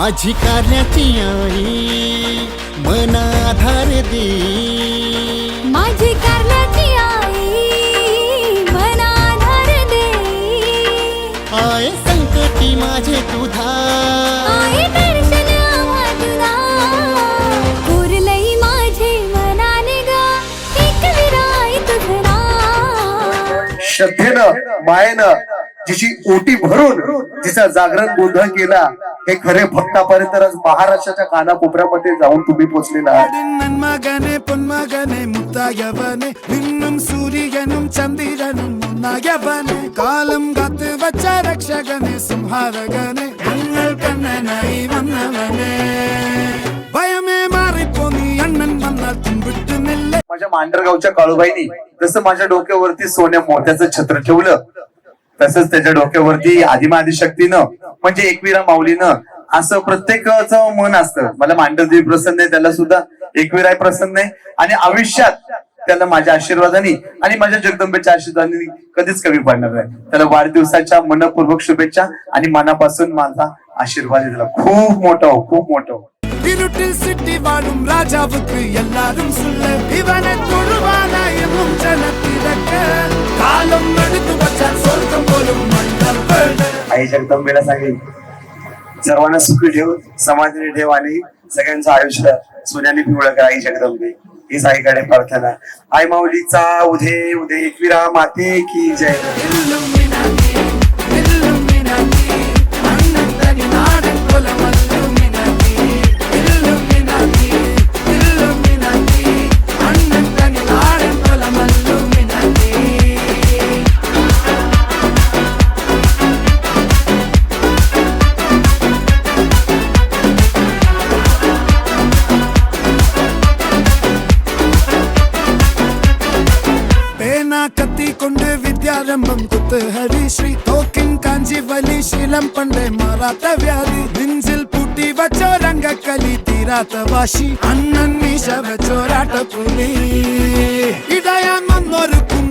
माझी कारण्याची आई मनाधार दे. माझी कारल्याची आई मनाधार दे. आय संकटी माझे दर्शन मनाने ग एक तुझं नाव श्रद्धेनं मायेनं जिची ओटी भरून तिचा जागरण गोंधळ केला हे खरे भक्तापर्यंत आज महाराष्ट्राच्या कानाकोपऱ्यामध्ये जाऊन तुम्ही पोचलेला आहात നന്മകനെ പൊന്മകനെ മുത്തായവനെ നിന്നും സൂര്യനും ചന്ദ്രനും ഒന്നായവനെ കാലം കാത്ത് വച്ച രക്ഷകനെ സംഹാരകനെ ഞങ്ങൾ കണ്ണനായി വന്നവനെ ഭയമേ മാറിപ്പോ നീ അണ്ണൻ വന്നാൽ തുമ്പിട്ട് നില്ല माझ्या मांडरगावच्या काळूबाईनी जसं माझ्या डोक्यावरती सोन्या मोत्याचं छत्र ठेवलं तसंच त्याच्या डोक्यावरती आदिमादिशक्तीनं म्हणजे एकविरा माऊलीनं असं प्रत्येकाचं मन असतं मला मांडरदेवी प्रसन्न आहे त्याला सुद्धा एकविराय प्रसन्न आहे आणि आयुष्यात त्याला माझ्या आशीर्वादाने आणि माझ्या जगदंबेच्या आशीर्वादाने कधीच कमी पडणार नाही त्याला वाढदिवसाच्या मनपूर्वक शुभेच्छा आणि मनापासून माझा आशीर्वाद आहे त्याला खूप मोठा हो खूप मोठा हो இருட்டில் சிட்டி வாழும் ராஜாவுக்கு எல்லாரும் சொல்ல இவனை தொழுவானாயும் ஜனத்திடக்க காலம் எடுத்து आई जगदंबेला सांगेल सर्वांना सुखी ठेव समाधीने ठेव आणि सगळ्यांचं आयुष्य सोन्याने पिवळं कर आई जगदंबे. हीच आईकडे प्रार्थना. आई माऊलीचा उधे उदे एकविरा माते की जय. പേന കത്തിക്കൊണ്ട് വിദ്യാരംഭം കുത്ത്. ഹരിശ്രീ തോക്കിൻ കാഞ്ചി വലി. ശീലം പണ്ടേ മാറാത്ത വ്യാധി. നെഞ്ചിൽ പൂട്ടി വച്ചോരംഗക്കലി തീരാത്ത വാശി. അണ്ണൻ മീശ പുലി. ഇടയാൻ വന്നൊരു നിന്നോർക്കും